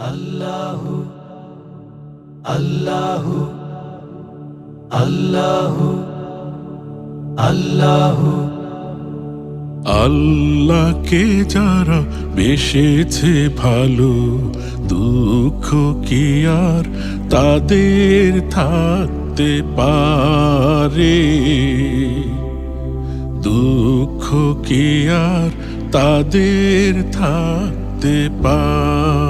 আল্লাহ আল্লাহ আল্লাহ আল্লাহ। আল্লাহকে যারা বেসেছে ভালো, দুঃখ কি আর তাদের থাকতে পারে? দুঃখ কি আর তাদের থাকতে পারে?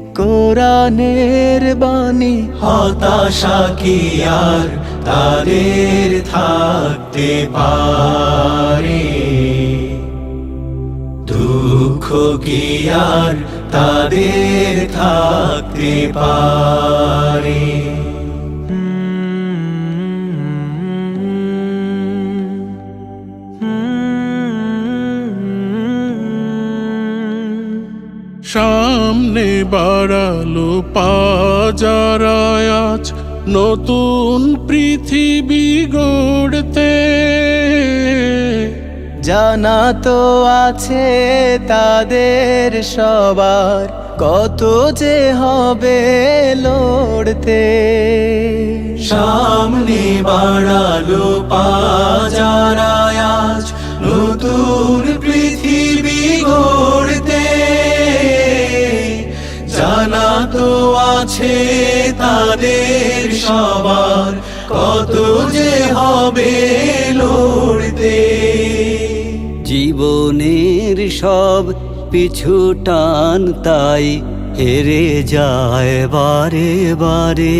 কোরআনের বাণী। হতাশা কি আর তাদের থাকতে পারে? দুঃখ কি আর তাদের থাকতে পারে? সামনে বাড়ালো পাজারায় আজ নতুন পৃথিবী গড়তে। জানা তো আছে তাদের সবার কত যে হবে লড়তে। সামনে বাড়ালো পাজারায় আজ নতুন পৃথিবী আছে তাদের সবার। কত যে হবে লড়তে। জীবনের সব পিছু টান তাই হেরে যায় বারে বারে।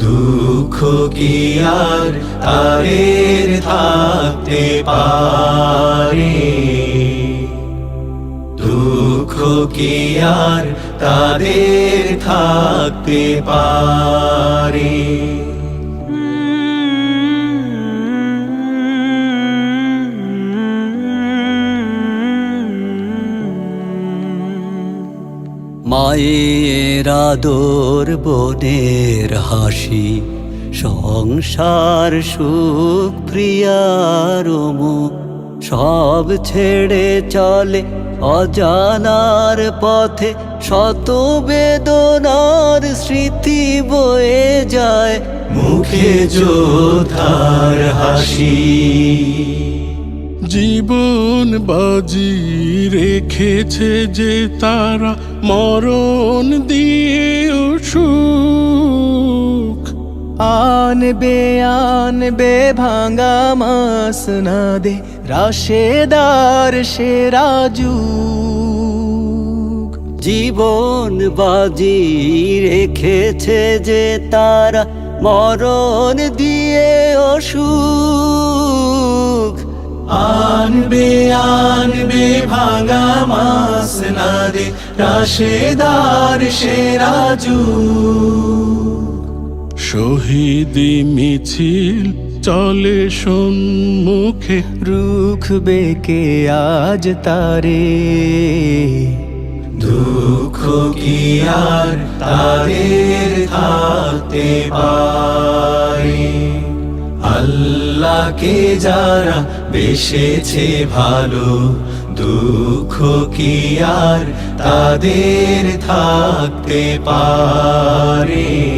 দুঃখ কি আর তাদের থাকতে পারে? দুঃখ কি আর তাদের থাকতে পারে। মায়ের আদর বোনের হাসি সংসার সুখ প্রিয়ার সব ছেড়ে চলে অজানার পথে শত বেদনার স্মৃতি বয়ে যায় মুখে যোধার হাসি। জীবন বাজি রেখেছে যে তারা মরণ দিয়ে সুখ। আনবে আনবে ভাঙা মাস না দে রাশেদার সে রাজু জীবন বাজি রেখেছে যে তারা মরণ দিয়ে অসুখ। আনবে আনবে ভাঙা মাস না দে রাশেদার সে রাজু শহীদি মিছিল চলে সম্মুখে। রুখ বেকে আজ তারে? দুঃখ কি আর তাদের থাকতে পারে? আল্লাহকে যারা বেসেছে ভালো দুঃখ কি আর তাদের থাকতে পারে?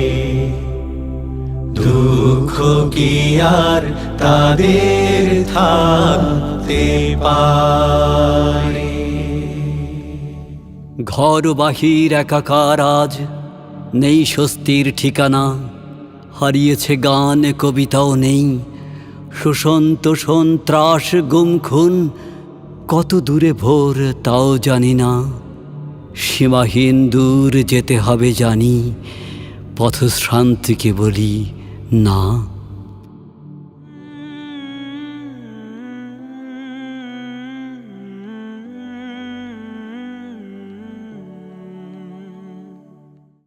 দুঃখ কি আর তাদের থাকতে পারে? ঘর বাহির একাকার আজ নেই স্বস্তির ঠিকানা, হারিয়েছে গান, কবিতাও নেই। সুসন্ত সন্ত্রাস গুম খুন, কত দূরে ভোর তাও জানি না। সীমাহীন দূর যেতে হবে জানি, পথশ্রান্তিকে বলি না